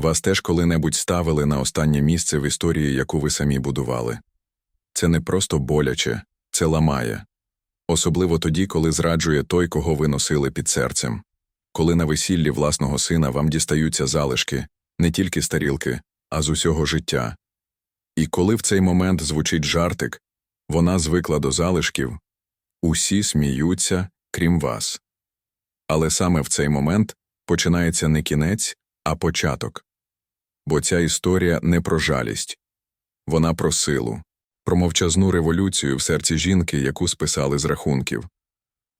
Вас теж коли-небудь ставили на останнє місце в історії, яку ви самі будували. Це не просто боляче, це ламає. Особливо тоді, коли зраджує той, кого ви носили під серцем. Коли на весіллі власного сина вам дістаються залишки, не тільки з тарілки, а з усього життя. І коли в цей момент звучить жартик, вона звикла до залишків, усі сміються, крім вас. Але саме в цей момент починається не кінець, а початок. Бо ця історія не про жалість, вона про силу, про мовчазну революцію в серці жінки, яку списали з рахунків.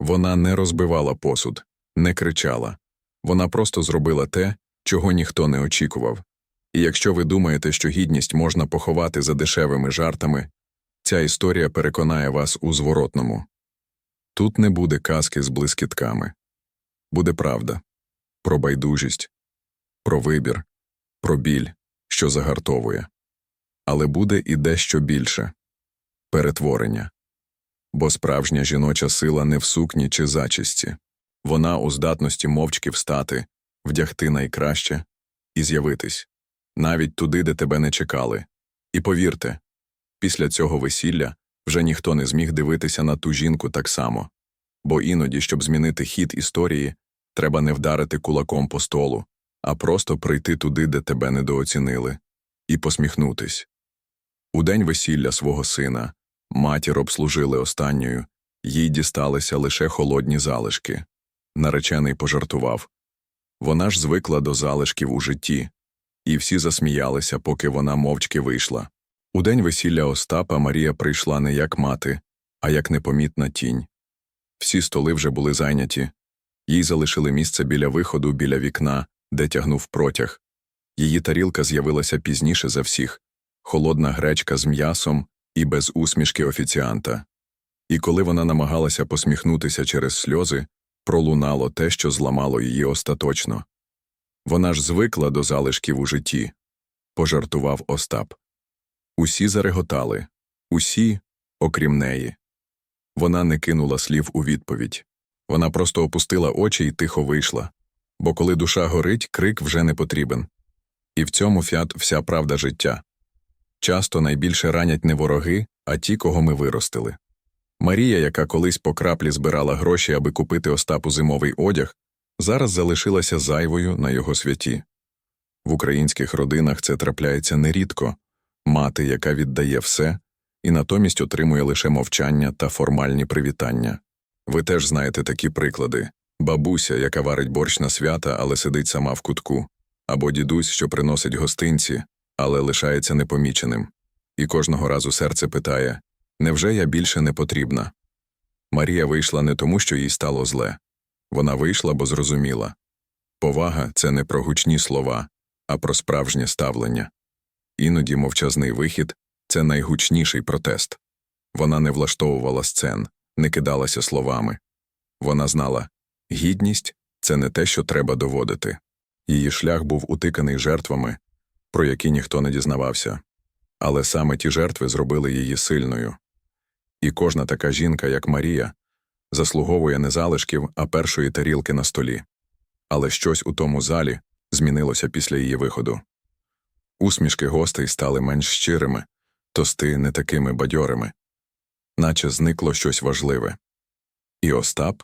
Вона не розбивала посуд, не кричала. Вона просто зробила те, чого ніхто не очікував. І якщо ви думаєте, що гідність можна поховати за дешевими жартами, ця історія переконає вас у зворотному. Тут не буде казки з блискітками. Буде правда про байдужість, про вибір, про біль, що загартовує. Але буде і дещо більше перетворення. Бо справжня жіноча сила не в сукні чи зачісті. Вона у здатності мовчки встати, вдягти найкраще і з'явитись навіть туди, де тебе не чекали. І повірте, після цього весілля вже ніхто не зміг дивитися на ту жінку так само, бо іноді, щоб змінити хід історії, треба не вдарити кулаком по столу, а просто прийти туди, де тебе недооцінили, і посміхнутись. У день весілля свого сина матір обслужили останньою, їй дісталися лише холодні залишки. Наречений пожартував. Вона ж звикла до залишків у житті, і всі засміялися, поки вона мовчки вийшла. У день весілля Остапа Марія прийшла не як мати, а як непомітна тінь. Всі столи вже були зайняті, їй залишили місце біля виходу, біля вікна, де тягнув протяг. Її тарілка з'явилася пізніше за всіх холодна гречка з м'ясом і без усмішки офіціанта. І коли вона намагалася посміхнутися через сльози, пролунало те, що зламало її остаточно. Вона ж звикла до залишків у житті, пожартував Остап. Усі зареготали, усі, окрім неї. Вона не кинула слів у відповідь. Вона просто опустила очі і тихо вийшла. Бо коли душа горить, крик вже не потрібен. І в цьому фят вся правда життя. Часто найбільше ранять не вороги, а ті, кого ми виростили. Марія, яка колись по краплі збирала гроші, аби купити Остапу зимовий одяг, зараз залишилася зайвою на його святі. В українських родинах це трапляється нерідко мати, яка віддає все, і натомість отримує лише мовчання та формальні привітання. Ви теж знаєте такі приклади бабуся, яка варить борщ на свята, але сидить сама в кутку, або дідусь, що приносить гостинці, але лишається непоміченим. І кожного разу серце питає Невже я більше не потрібна? Марія вийшла не тому, що їй стало зле. Вона вийшла, бо зрозуміла повага це не про гучні слова, а про справжнє ставлення. Іноді мовчазний вихід це найгучніший протест. Вона не влаштовувала сцен, не кидалася словами. Вона знала гідність це не те, що треба доводити. Її шлях був утиканий жертвами, про які ніхто не дізнавався. Але саме ті жертви зробили її сильною. І кожна така жінка, як Марія, заслуговує не залишків, а першої тарілки на столі. Але щось у тому залі змінилося після її виходу. Усмішки гостей стали менш щирими, тости не такими бадьорими, наче зникло щось важливе. І Остап,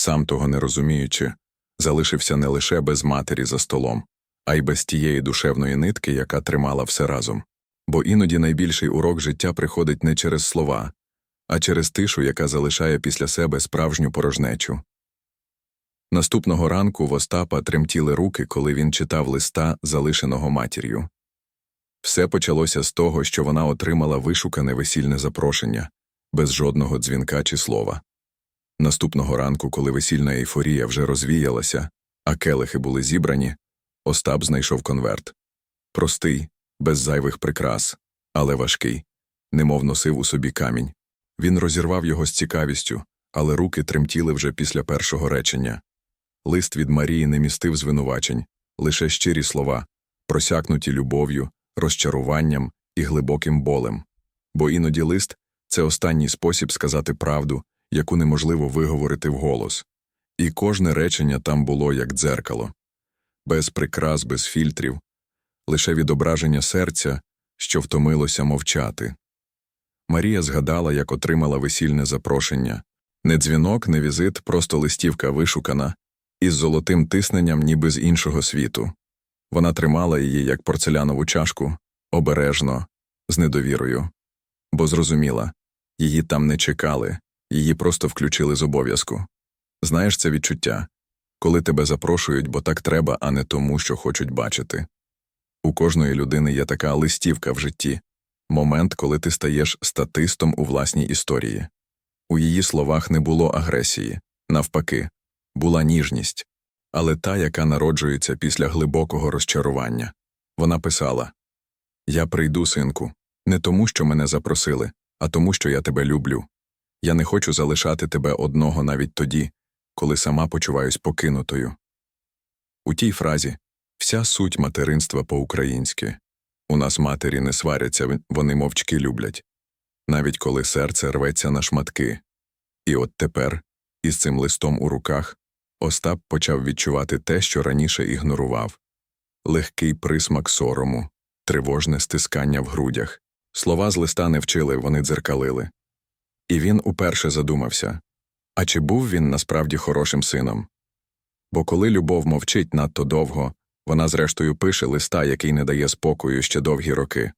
сам того не розуміючи, залишився не лише без матері за столом, а й без тієї душевної нитки, яка тримала все разом. Бо іноді найбільший урок життя приходить не через слова, а через тишу, яка залишає після себе справжню порожнечу. Наступного ранку в Остапа тремтіли руки, коли він читав листа, залишеного матір'ю. Все почалося з того, що вона отримала вишукане весільне запрошення, без жодного дзвінка чи слова. Наступного ранку, коли весільна ейфорія вже розвіялася, а келихи були зібрані, Остап знайшов конверт. Простий, без зайвих прикрас, але важкий, немов носив у собі камінь. Він розірвав його з цікавістю, але руки тремтіли вже після першого речення. Лист від Марії не містив звинувачень, лише щирі слова, просякнуті любов'ю, розчаруванням і глибоким болем. Бо іноді лист це останній спосіб сказати правду, яку неможливо виговорити вголос. І кожне речення там було як дзеркало без прикрас, без фільтрів, лише відображення серця, що втомилося мовчати. Марія згадала, як отримала весільне запрошення. Не дзвінок, не візит, просто листівка вишукана, із золотим тисненням ніби з іншого світу. Вона тримала її, як порцелянову чашку, обережно, з недовірою, бо зрозуміла її там не чекали, її просто включили з обов'язку. Знаєш це відчуття, коли тебе запрошують, бо так треба, а не тому, що хочуть бачити. У кожної людини є така листівка в житті момент, коли ти стаєш статистом у власній історії. У її словах не було агресії, навпаки, була ніжність, але та, яка народжується після глибокого розчарування. Вона писала Я прийду, синку, не тому, що мене запросили, а тому, що я тебе люблю. Я не хочу залишати тебе одного навіть тоді, коли сама почуваюсь покинутою. У тій фразі вся суть материнства по-українськи. У нас матері не сваряться, вони мовчки люблять, навіть коли серце рветься на шматки. І от тепер, із цим листом у руках, Остап почав відчувати те, що раніше ігнорував легкий присмак сорому, тривожне стискання в грудях. Слова з листа не вчили, вони дзеркалили. І він уперше задумався а чи був він насправді хорошим сином? Бо коли любов мовчить надто довго, вона зрештою пише листа, який не дає спокою ще довгі роки.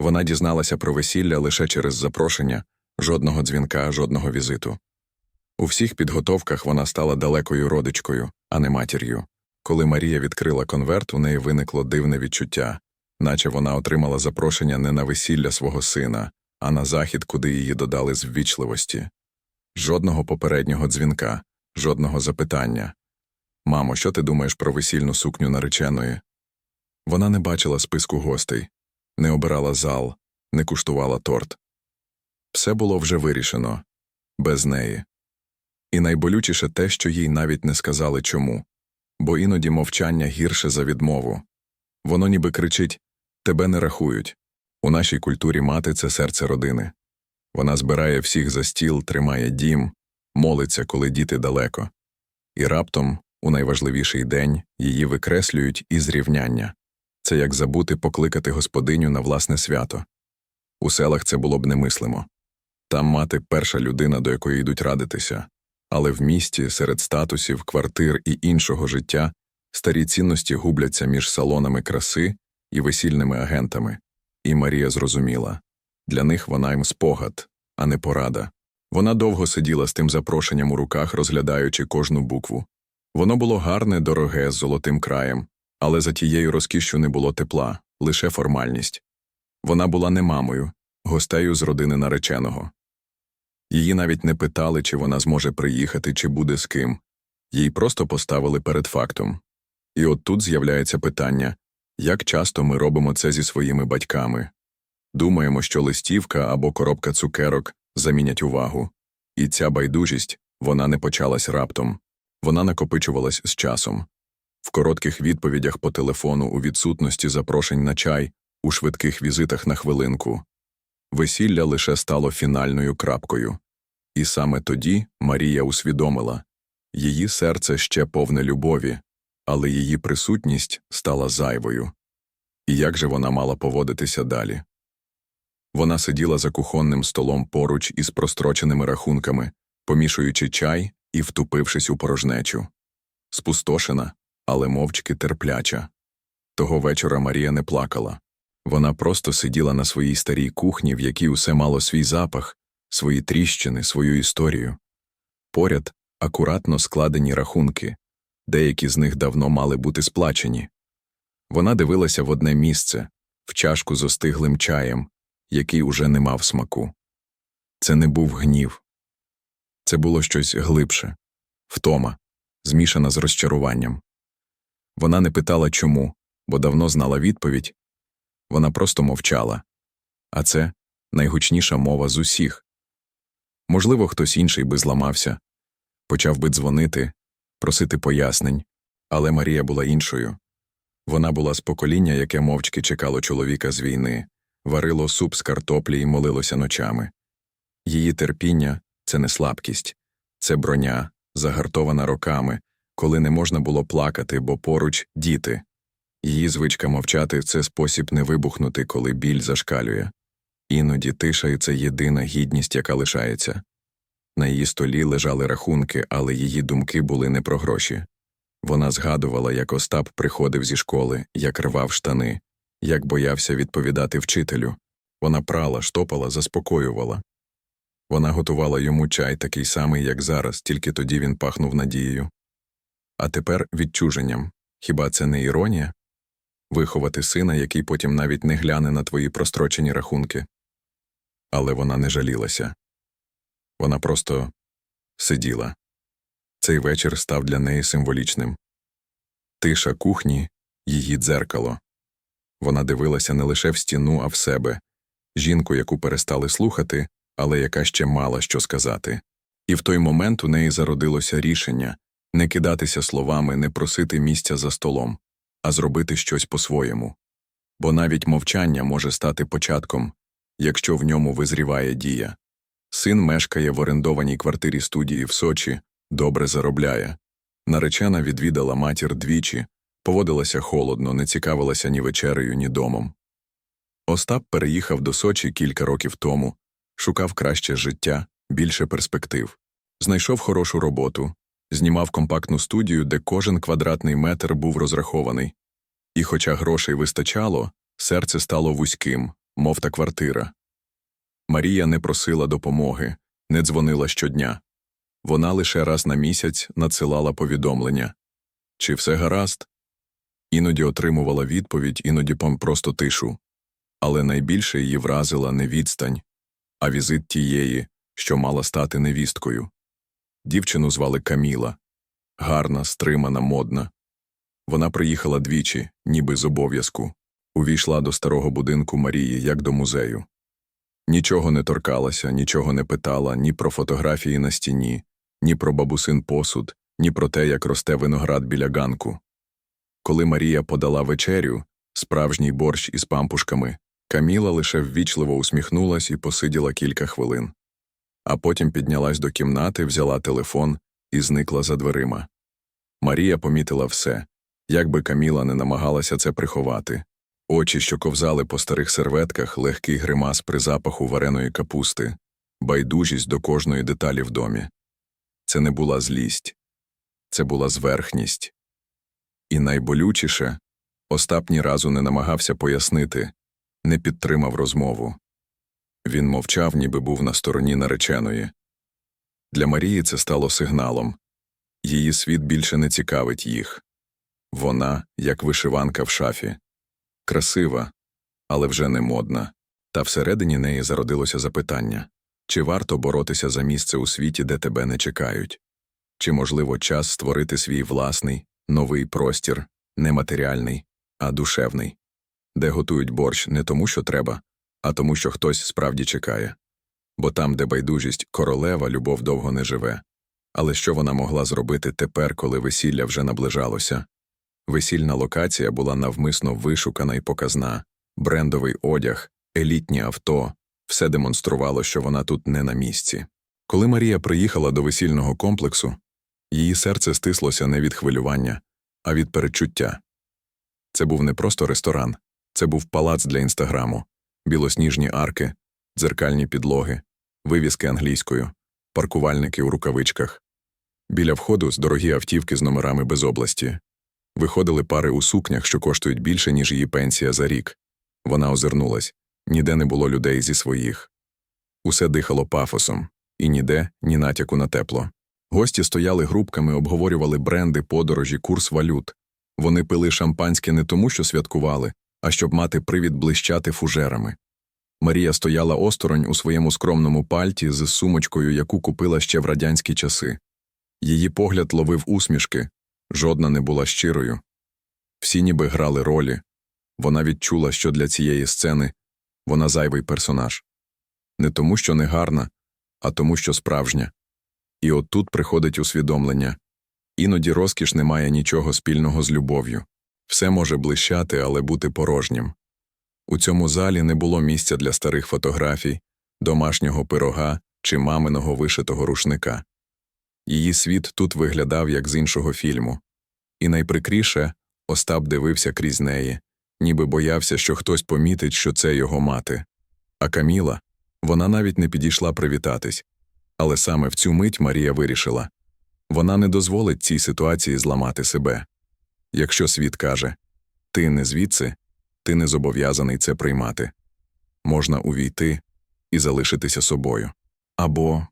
Вона дізналася про весілля лише через запрошення, жодного дзвінка, жодного візиту. У всіх підготовках вона стала далекою родичкою, а не матір'ю. Коли Марія відкрила конверт, у неї виникло дивне відчуття, наче вона отримала запрошення не на весілля свого сина, а на захід, куди її додали з ввічливості. Жодного попереднього дзвінка, жодного запитання. Мамо, що ти думаєш про весільну сукню нареченої? Вона не бачила списку гостей, не обирала зал, не куштувала торт. Все було вже вирішено без неї. І найболючіше те, що їй навіть не сказали чому, бо іноді мовчання гірше за відмову. Воно ніби кричить Тебе не рахують. У нашій культурі мати це серце родини. Вона збирає всіх за стіл, тримає дім, молиться, коли діти далеко. І раптом, у найважливіший день, її викреслюють із рівняння. Це як забути покликати господиню на власне свято. У селах це було б немислимо. Там мати перша людина, до якої йдуть радитися, але в місті, серед статусів, квартир і іншого життя, старі цінності губляться між салонами краси і весільними агентами. І Марія зрозуміла для них вона їм спогад, а не порада. Вона довго сиділа з тим запрошенням у руках, розглядаючи кожну букву. Воно було гарне, дороге, з золотим краєм, але за тією розкішшю не було тепла, лише формальність. Вона була не мамою, гостею з родини нареченого. Її навіть не питали, чи вона зможе приїхати, чи буде з ким. Їй просто поставили перед фактом. І от тут з'являється питання як часто ми робимо це зі своїми батьками? Думаємо, що листівка або коробка цукерок замінять увагу. І ця байдужість вона не почалась раптом, вона накопичувалась з часом. В коротких відповідях по телефону у відсутності запрошень на чай, у швидких візитах на хвилинку. Весілля лише стало фінальною крапкою. І саме тоді Марія усвідомила її серце ще повне любові, але її присутність стала зайвою. І як же вона мала поводитися далі? Вона сиділа за кухонним столом поруч із простроченими рахунками, помішуючи чай і втупившись у порожнечу. Спустошена, але мовчки терпляча. Того вечора Марія не плакала. Вона просто сиділа на своїй старій кухні, в якій усе мало свій запах, свої тріщини, свою історію. Поряд акуратно складені рахунки, деякі з них давно мали бути сплачені. Вона дивилася в одне місце, в чашку з остиглим чаєм, який уже не мав смаку. Це не був гнів, це було щось глибше, втома, змішана з розчаруванням. Вона не питала чому, бо давно знала відповідь вона просто мовчала. А це найгучніша мова з усіх. Можливо, хтось інший би зламався, почав би дзвонити, просити пояснень, але Марія була іншою. Вона була з покоління, яке мовчки чекало чоловіка з війни, варило суп з картоплі і молилося ночами. Її терпіння це не слабкість, це броня, загартована роками, коли не можна було плакати, бо поруч діти. Її звичка мовчати це спосіб не вибухнути, коли біль зашкалює. Іноді тиша це єдина гідність, яка лишається. На її столі лежали рахунки, але її думки були не про гроші. Вона згадувала, як Остап приходив зі школи, як рвав штани, як боявся відповідати вчителю. Вона прала, штопала, заспокоювала. Вона готувала йому чай такий самий, як зараз, тільки тоді він пахнув надією. А тепер відчуженням. Хіба це не іронія? Виховати сина, який потім навіть не гляне на твої прострочені рахунки. Але вона не жалілася. Вона просто сиділа. Цей вечір став для неї символічним. Тиша кухні — її дзеркало. Вона дивилася не лише в стіну, а в себе, жінку, яку перестали слухати, але яка ще мала що сказати. І в той момент у неї зародилося рішення не кидатися словами, не просити місця за столом, а зробити щось по-своєму. Бо навіть мовчання може стати початком, якщо в ньому визріває дія. Син мешкає в орендованій квартирі студії в Сочі, добре заробляє. Наречена відвідала матір двічі, поводилася холодно, не цікавилася ні вечерею, ні домом. Остап переїхав до Сочі кілька років тому, шукав краще життя, більше перспектив. Знайшов хорошу роботу, знімав компактну студію, де кожен квадратний метр був розрахований. І хоча грошей вистачало, серце стало вузьким, мов та квартира. Марія не просила допомоги, не дзвонила щодня. Вона лише раз на місяць надсилала повідомлення. Чи все гаразд? Іноді отримувала відповідь, іноді просто тишу. Але найбільше її вразила не відстань, а візит тієї, що мала стати невісткою. Дівчину звали Каміла. Гарна, стримана, модна. Вона приїхала двічі, ніби з обов'язку. Увійшла до старого будинку Марії, як до музею. Нічого не торкалася, нічого не питала ні про фотографії на стіні, ні про бабусин посуд, ні про те, як росте виноград біля ганку. Коли Марія подала вечерю, справжній борщ із пампушками, Каміла лише ввічливо усміхнулась і посиділа кілька хвилин. А потім піднялась до кімнати, взяла телефон і зникла за дверима. Марія помітила все, як би Каміла не намагалася це приховати. Очі, що ковзали по старих серветках, легкий гримас при запаху вареної капусти, байдужість до кожної деталі в домі. Це не була злість, це була зверхність. І найболючіше Остап ні разу не намагався пояснити, не підтримав розмову. Він мовчав, ніби був на стороні нареченої. Для Марії це стало сигналом її світ більше не цікавить їх. Вона, як вишиванка в шафі, красива, але вже не модна. Та всередині неї зародилося запитання чи варто боротися за місце у світі, де тебе не чекають? Чи, можливо, час створити свій власний, новий простір, не матеріальний, а душевний, де готують борщ не тому, що треба, а тому, що хтось справді чекає. Бо там, де байдужість королева, любов довго не живе. Але що вона могла зробити тепер, коли весілля вже наближалося? Весільна локація була навмисно вишукана і показна, брендовий одяг, елітні авто, все демонструвало, що вона тут не на місці. Коли Марія приїхала до весільного комплексу, її серце стислося не від хвилювання, а від передчуття. Це був не просто ресторан, це був палац для інстаграму, білосніжні арки, дзеркальні підлоги, вивіски англійською, паркувальники у рукавичках. Біля входу з дорогі автівки з номерами без області. Виходили пари у сукнях, що коштують більше, ніж її пенсія за рік. Вона озирнулась ніде не було людей зі своїх. Усе дихало пафосом, і ніде ні натяку на тепло. Гості стояли групками, обговорювали бренди, подорожі, курс валют. Вони пили шампанське не тому, що святкували, а щоб мати привід блищати фужерами. Марія стояла осторонь у своєму скромному пальті з сумочкою, яку купила ще в радянські часи. Її погляд ловив усмішки, жодна не була щирою. Всі ніби грали ролі. Вона відчула, що для цієї сцени вона зайвий персонаж. Не тому, що не гарна, а тому, що справжня. І от тут приходить усвідомлення іноді розкіш не має нічого спільного з любов'ю. Все може блищати, але бути порожнім. У цьому залі не було місця для старих фотографій, домашнього пирога чи маминого вишитого рушника. Її світ тут виглядав як з іншого фільму. І найприкріше Остап дивився крізь неї, ніби боявся, що хтось помітить, що це його мати. А Каміла, вона навіть не підійшла привітатись. Але саме в цю мить Марія вирішила вона не дозволить цій ситуації зламати себе. Якщо світ каже ти не звідси, ти не зобов'язаний це приймати. Можна увійти і залишитися собою. Або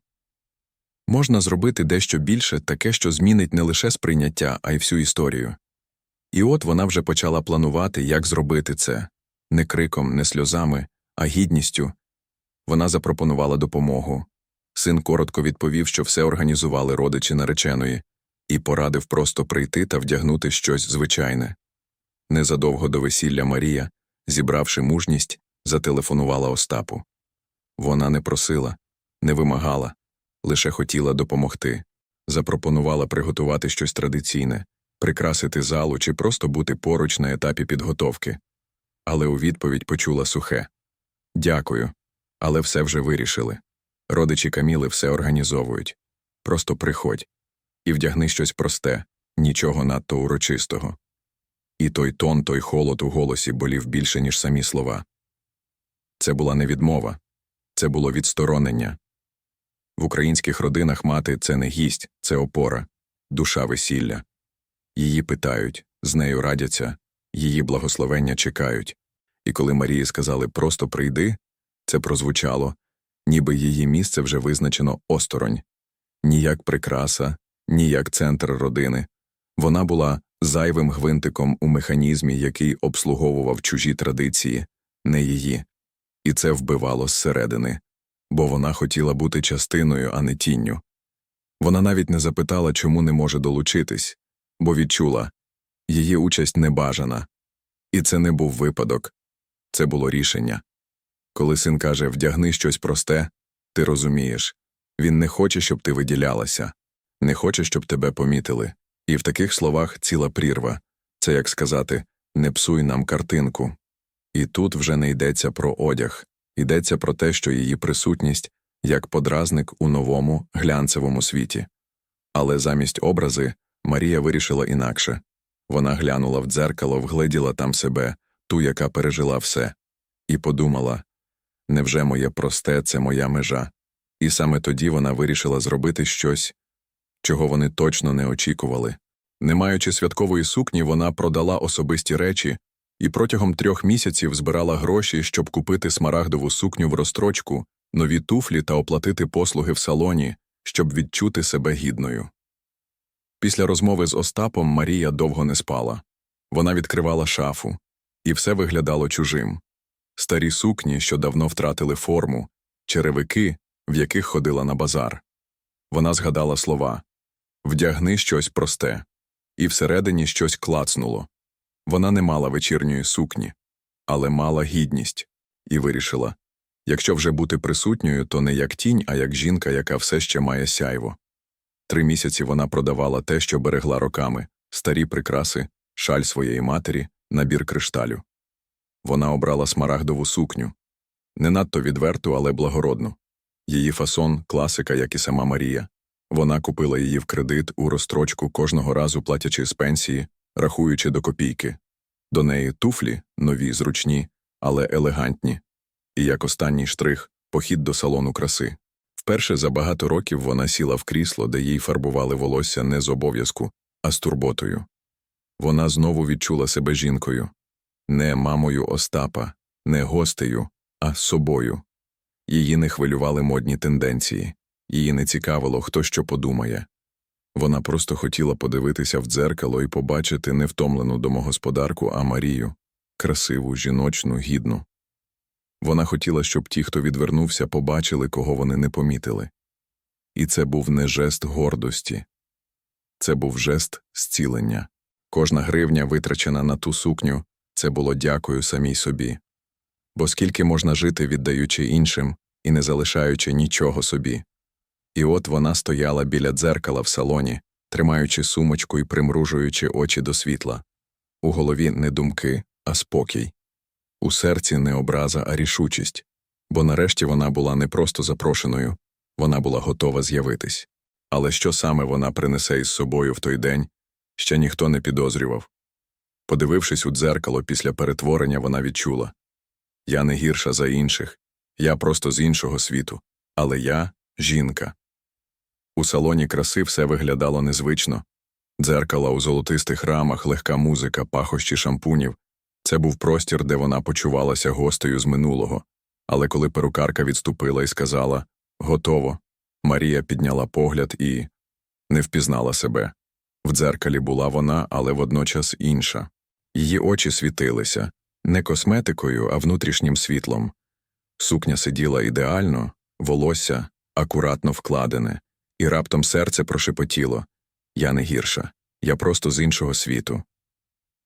можна зробити дещо більше, таке, що змінить не лише сприйняття, а й всю історію. І от вона вже почала планувати, як зробити це не криком, не сльозами, а гідністю. Вона запропонувала допомогу. Син коротко відповів, що все організували родичі нареченої, і порадив просто прийти та вдягнути щось звичайне. Незадовго до весілля Марія, зібравши мужність, зателефонувала Остапу. Вона не просила, не вимагала, лише хотіла допомогти, запропонувала приготувати щось традиційне, прикрасити залу чи просто бути поруч на етапі підготовки. Але у відповідь почула сухе Дякую, але все вже вирішили. Родичі Каміли все організовують. Просто приходь і вдягни щось просте, нічого надто урочистого. І той тон, той холод у голосі болів більше, ніж самі слова. Це була не відмова, це було відсторонення. В українських родинах мати це не гість, це опора, душа весілля. Її питають, з нею радяться, її благословення чекають. І коли Марії сказали просто прийди, це прозвучало, ніби її місце вже визначено осторонь, ні як прикраса, ні як центр родини. Вона була зайвим гвинтиком у механізмі, який обслуговував чужі традиції, не її. І це вбивало зсередини, бо вона хотіла бути частиною, а не тінню. Вона навіть не запитала, чому не може долучитись, бо відчула її участь небажана. І це не був випадок, це було рішення. Коли син каже вдягни щось просте, ти розумієш він не хоче, щоб ти виділялася, не хоче, щоб тебе помітили. І в таких словах ціла прірва це як сказати не псуй нам картинку. І тут вже не йдеться про одяг, йдеться про те, що її присутність як подразник у новому глянцевому світі. Але замість образи Марія вирішила інакше вона глянула в дзеркало, вгледіла там себе, ту, яка пережила все, і подумала невже моє просте це моя межа? І саме тоді вона вирішила зробити щось, чого вони точно не очікували. Не маючи святкової сукні, вона продала особисті речі і протягом трьох місяців збирала гроші, щоб купити смарагдову сукню в розстрочку, нові туфлі та оплатити послуги в салоні, щоб відчути себе гідною. Після розмови з Остапом Марія довго не спала. Вона відкривала шафу, і все виглядало чужим старі сукні, що давно втратили форму, черевики, в яких ходила на базар. Вона згадала слова Вдягни щось просте, і всередині щось клацнуло. Вона не мала вечірньої сукні, але мала гідність, і вирішила якщо вже бути присутньою, то не як тінь, а як жінка, яка все ще має сяйво. Три місяці вона продавала те, що берегла роками старі прикраси, шаль своєї матері, набір кришталю. Вона обрала смарагдову сукню не надто відверту, але благородну. Її фасон класика, як і сама Марія. Вона купила її в кредит у розстрочку кожного разу платячи з пенсії, рахуючи до копійки. До неї туфлі, нові, зручні, але елегантні. І як останній штрих похід до салону краси. Вперше за багато років вона сіла в крісло, де їй фарбували волосся не з обов'язку, а з турботою. Вона знову відчула себе жінкою не мамою Остапа, не гостею, а собою. Її не хвилювали модні тенденції, її не цікавило, хто що подумає. Вона просто хотіла подивитися в дзеркало і побачити не втомлену домогосподарку, а Марію красиву, жіночну, гідну. Вона хотіла, щоб ті, хто відвернувся, побачили, кого вони не помітили. І це був не жест гордості, це був жест зцілення. Кожна гривня, витрачена на ту сукню, це було дякую самій собі. Бо скільки можна жити, віддаючи іншим і не залишаючи нічого собі. І от вона стояла біля дзеркала в салоні, тримаючи сумочку і примружуючи очі до світла. У голові не думки, а спокій. У серці не образа, а рішучість. Бо нарешті вона була не просто запрошеною, вона була готова з'явитись. Але що саме вона принесе із собою в той день, ще ніхто не підозрював. Подивившись у дзеркало після перетворення, вона відчула Я не гірша за інших, я просто з іншого світу, але я жінка. У салоні краси все виглядало незвично. Дзеркала у золотистих рамах, легка музика, пахощі шампунів. Це був простір, де вона почувалася гостею з минулого. Але коли перукарка відступила і сказала Готово, Марія підняла погляд і не впізнала себе. В дзеркалі була вона, але водночас інша. Її очі світилися не косметикою, а внутрішнім світлом. Сукня сиділа ідеально, волосся акуратно вкладене, і раптом серце прошепотіло Я не гірша, я просто з іншого світу.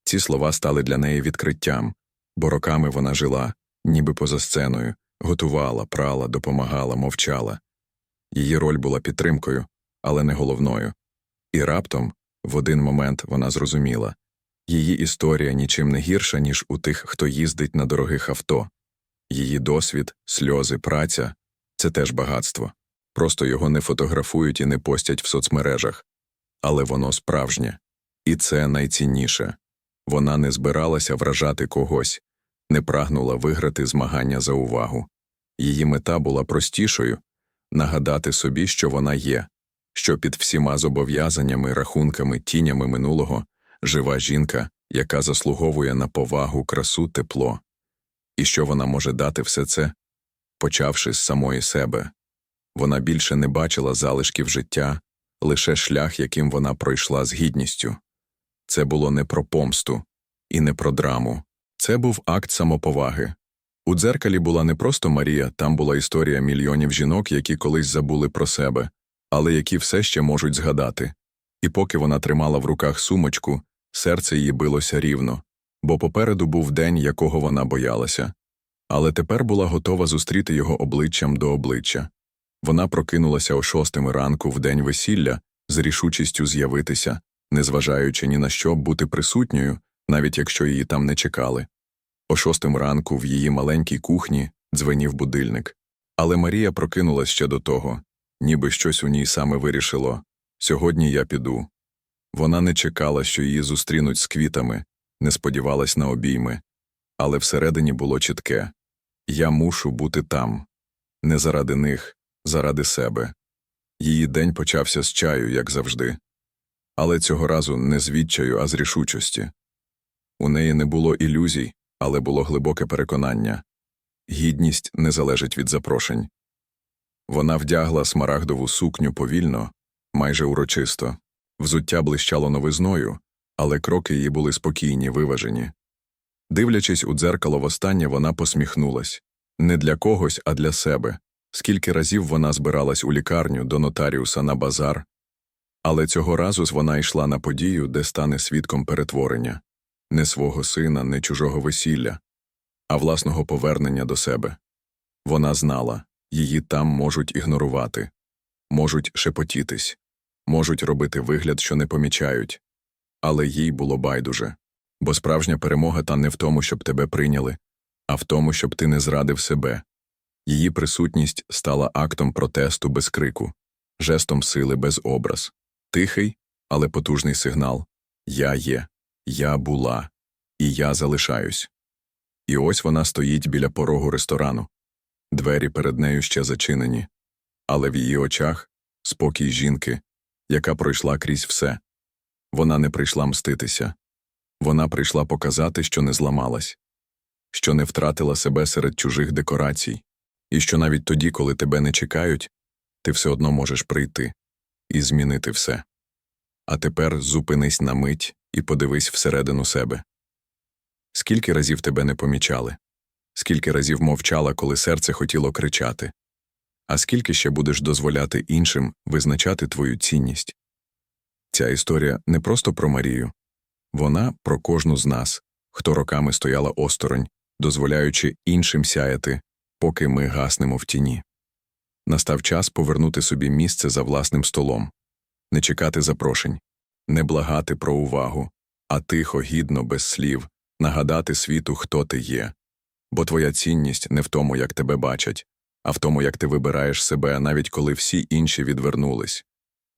Ці слова стали для неї відкриттям, бо роками вона жила, ніби поза сценою, готувала, прала, допомагала, мовчала. Її роль була підтримкою, але не головною. І раптом, в один момент, вона зрозуміла її історія нічим не гірша, ніж у тих, хто їздить на дорогих авто. Її досвід, сльози, праця це теж багатство. Просто його не фотографують і не постять в соцмережах. Але воно справжнє. І це найцінніше. Вона не збиралася вражати когось, не прагнула виграти змагання за увагу. Її мета була простішою нагадати собі, що вона є, що під всіма зобов'язаннями, рахунками, тінями минулого жива жінка, яка заслуговує на повагу, красу, тепло, і що вона може дати все це, почавши з самої себе. Вона більше не бачила залишків життя, лише шлях, яким вона пройшла з гідністю. Це було не про помсту і не про драму. Це був акт самоповаги. У дзеркалі була не просто Марія, там була історія мільйонів жінок, які колись забули про себе, але які все ще можуть згадати. І поки вона тримала в руках сумочку, серце її билося рівно, бо попереду був день, якого вона боялася. Але тепер була готова зустріти його обличчям до обличчя. Вона прокинулася о шостому ранку в день весілля з рішучістю з'явитися, незважаючи ні на що бути присутньою, навіть якщо її там не чекали. О шостому ранку в її маленькій кухні дзвенів будильник. Але Марія прокинулась ще до того, ніби щось у ній саме вирішило сьогодні я піду. Вона не чекала, що її зустрінуть з квітами, не сподівалась на обійми, але всередині було чітке я мушу бути там, не заради них, заради себе. Її день почався з чаю, як завжди. Але цього разу не з відчаю, а з рішучості. У неї не було ілюзій, але було глибоке переконання гідність не залежить від запрошень. Вона вдягла смарагдову сукню повільно, майже урочисто, взуття блищало новизною, але кроки її були спокійні, виважені. Дивлячись у дзеркало востаннє, вона посміхнулась не для когось, а для себе. Скільки разів вона збиралась у лікарню до нотаріуса на базар, але цього разу вона йшла на подію, де стане свідком перетворення не свого сина, не чужого весілля, а власного повернення до себе. Вона знала її там можуть ігнорувати, можуть шепотітись, можуть робити вигляд, що не помічають, але їй було байдуже, бо справжня перемога та не в тому, щоб тебе прийняли, а в тому, щоб ти не зрадив себе. Її присутність стала актом протесту без крику, жестом сили без образ, тихий, але потужний сигнал. Я є, я була, і я залишаюсь. І ось вона стоїть біля порогу ресторану. Двері перед нею ще зачинені, але в її очах спокій жінки, яка пройшла крізь все. Вона не прийшла мститися, вона прийшла показати, що не зламалась, що не втратила себе серед чужих декорацій, і що навіть тоді, коли тебе не чекають, ти все одно можеш прийти і змінити все. А тепер зупинись на мить і подивись всередину себе. Скільки разів тебе не помічали, скільки разів мовчала, коли серце хотіло кричати, а скільки ще будеш дозволяти іншим визначати твою цінність. Ця історія не просто про Марію, вона про кожну з нас, хто роками стояла осторонь, дозволяючи іншим сяяти, поки ми гаснемо в тіні. Настав час повернути собі місце за власним столом, не чекати запрошень, не благати про увагу, а тихо, гідно, без слів, нагадати світу, хто ти є. Бо твоя цінність не в тому, як тебе бачать, а в тому, як ти вибираєш себе, навіть коли всі інші відвернулись.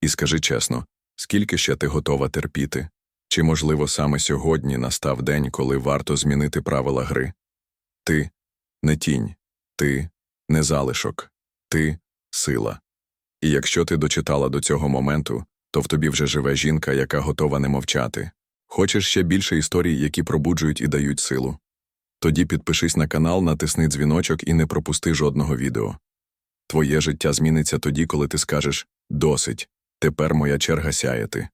І скажи чесно, скільки ще ти готова терпіти, Чи, можливо, саме сьогодні настав день, коли варто змінити правила гри? Ти не тінь, ти не залишок, ти сила. І якщо ти дочитала до цього моменту, то в тобі вже живе жінка, яка готова не мовчати. Хочеш ще більше історій, які пробуджують і дають силу? Тоді підпишись на канал, натисни дзвіночок і не пропусти жодного відео. Твоє життя зміниться тоді, коли ти скажеш «Досить, тепер моя черга сяяти».